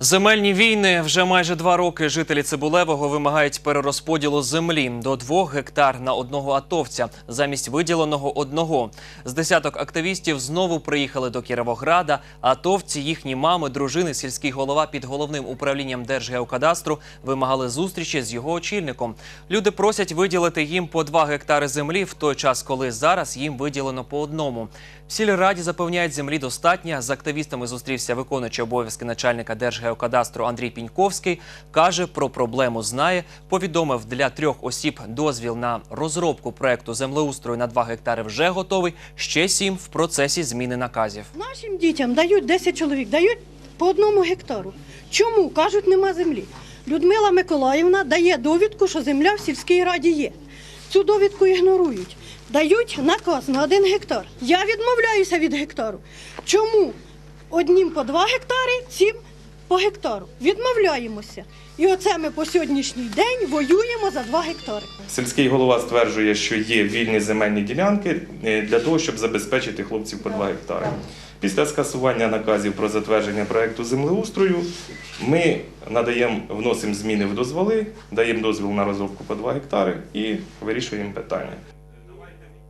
Земельні війни вже майже два роки жителі Цибулевого вимагають перерозподілу землі до двох гектар на одного атовця замість виділеного одного. З десяток активістів знову приїхали до Кіровограда. Атовці, їхні мами, дружини, сільський голова під головним управлінням Держгеокадастру вимагали зустрічі з його очільником. Люди просять виділити їм по два гектари землі в той час, коли зараз їм виділено по одному. В сільраді запевняють, землі достатньо. З активістами зустрівся виконуючий обов'язки начальника Держгеокадастру Андрій Піньковський. Каже, про проблему знає. Повідомив для трьох осіб дозвіл на розробку проекту землеустрою на 2 гектари вже готовий. Ще сім в процесі зміни наказів. Нашим дітям дають 10 чоловік, дають по одному гектару. Чому? Кажуть, нема землі. Людмила Миколаївна дає довідку, що земля в сільській раді є. Цю довідку ігнорують. Дають наказ на один гектар. Я відмовляюся від гектару. Чому? Однім по два гектари, цим по гектару. Відмовляємося. І оце ми по сьогоднішній день воюємо за два гектари. Сільський голова стверджує, що є вільні земельні ділянки е, для того, щоб забезпечити хлопців по 2 гектари. Після скасування наказів про затвердження проекту землеустрою ми надаємо, вносимо зміни в дозволи, даємо дозвіл на розробку по 2 гектари і вирішуємо питання.